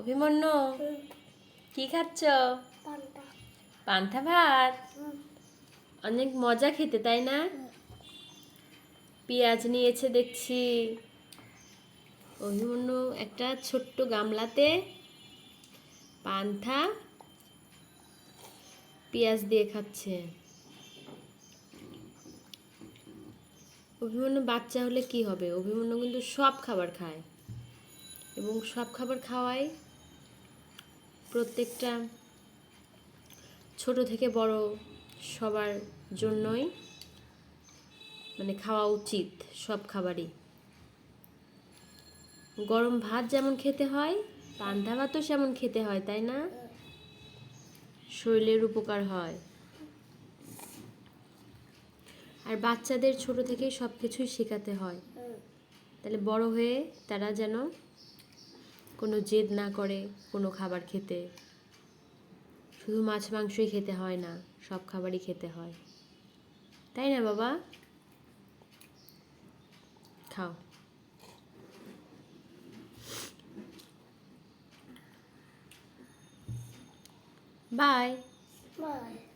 অভিমন্যু কি খাচ্ছ? পান্থা ভাত? অনেক মজা খেতে তাই না? পেঁয়াজ নিয়েছে দেখছি। অভিমন্যু একটা ছোট্ট গামলাতে পান্থা পেঁয়াজ দিয়ে খাচ্ছে। অভিমন্যু বাচ্চা হলে কি হবে? অভিমন্যু কিন্তু সব খাবার খায়। এবং সব খাবার খাওয়াই প্রত্যেকটা ছোট থেকে বড় সবার জন্যই। মানে খাওয়া উচিত সব খাবারই। গরম ভাত যেমন খেতে হয়, পান্তা ভাতও সেমন খেতে হয়, তাই না? শরীরের উপকার হয়। আর বাচ্চাদের ছোট থেকেই সব কিছুই শেখাতে হয়। তাহলে বড় হয়ে তারা যেন কোনো জেদ না করে কোনো খাবার খেতে। শুধু মাছ মাংসই খেতে হয় না, সব খাবারই খেতে হয়। তাই না বাবা? খাও। Bye bye